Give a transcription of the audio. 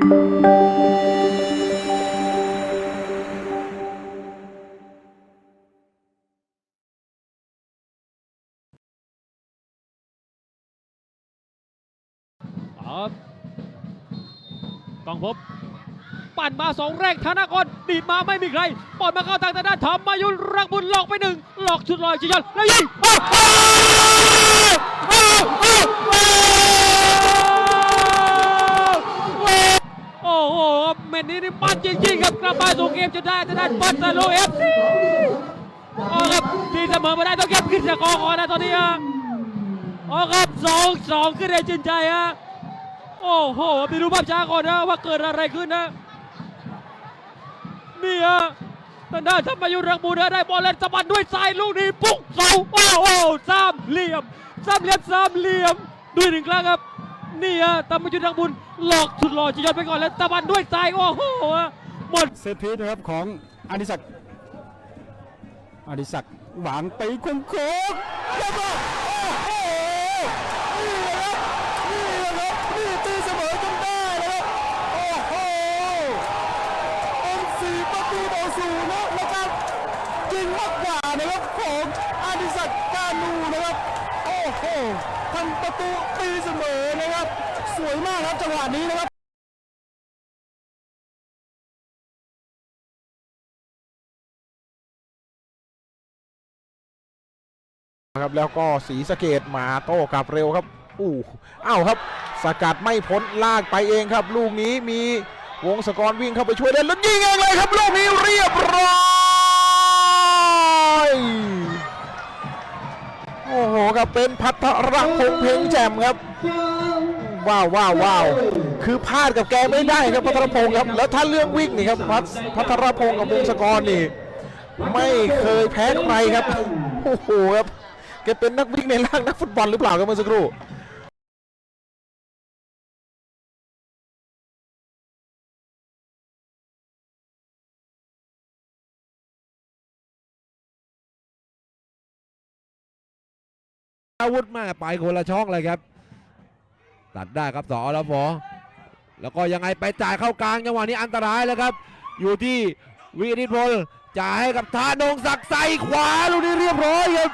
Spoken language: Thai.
ครับกองพบ ปั่นมาสองแรกธนากรดีดมาไม่มีใครปอยมาเข้าทางด้านธรรมายุรรักบุญหลอกไปหนึ่งหลอกชุดลอยชิยันแล้วยิงโอ้โหโอ้โหโอ้โหเม็ดนี้นี่มันจริงๆครับกลับมาสู่เกมจนได้ทางด้านปัตตาโลเอฟซีโอ้ครับทีเสมอมาได้ต้องเก็บขึ้นจากกองก่อนนะตอนนี้ฮะโอ้ครับสองสองขึ้นได้ชื่นใจฮะโอ้โหไปดูภาพช้าก่อนนะว่าเกิดอะไรขึ้นนะนี่ฮะทางด้านธรรมยุทธ์รักบูนะได้บอลเล่นสะบัดด้วยซ้ายลูกนี้ปุ๊กเสาโอ้โหสามเหลี่ยมสามเหลี่ยมสามเหลี่ยมด้วยหนึ่งครั้งครับ นี่ฮะธรรมยุทธ์รักบุญหลอกสุดหล่อจะยอดไปก่อนแล้วสะบัดด้วยซ้ายโอ้โหหมดเซตพีซนะครับของอดิศักดิ์อดิศักดิ์หวางไปคมโค้งแล้วก็โอ้โหนี่แหละครับนี่แหละครับนี่ตีเสมอจนได้นะครับโอ้โหเป็นสี่ประตูต่อศูนย์นะครับจิงมากกว่านะครับของอดิศักดิ์กานูนะครับ โอ้โหทำประตูตีเสมอนะครับ สวยมากครับจังหวะนี้นะครับครับแล้วก็สีสะเกตมาโต้กลับเร็วครับอู้อ้าวครับ สกัดไม่พ้นลากไปเองครับ ลูกนี้มีวงศกรวิ่งเข้าไปช่วยเล่นแล้วยิงเองเลยครับ ลูกนี้เรียบร้อย โอ้โหครับเป็นพัทรพงษ์เพลงแจ่มครับ ว้าวว้าวว้าวคือพลาดกับแกไม่ได้ครับพัทรพงศ์ครับ แล้วถ้าเรื่องวิ่งนี่ครับพัทพัทรพงศ์กับวงศกรนี่ ไม่เคยแพ้ใครครับ โอ้โหครับแกเป็นนักวิ่งในร่างนักฟุตบอลหรือเปล่าครับเมื่อสักครู่ อาวุธมาไปคนละช่องเลยครับ ตัดได้ครับสอรฟแล้วก็ยังไงไปจ่ายเข้ากลางจังหวะนี้อันตรายแล้วครับ อยู่ที่วิริพลจ่ายให้กับธานงศักดิ์ใส่ขวาลูกนี้เรียบร้อยครับ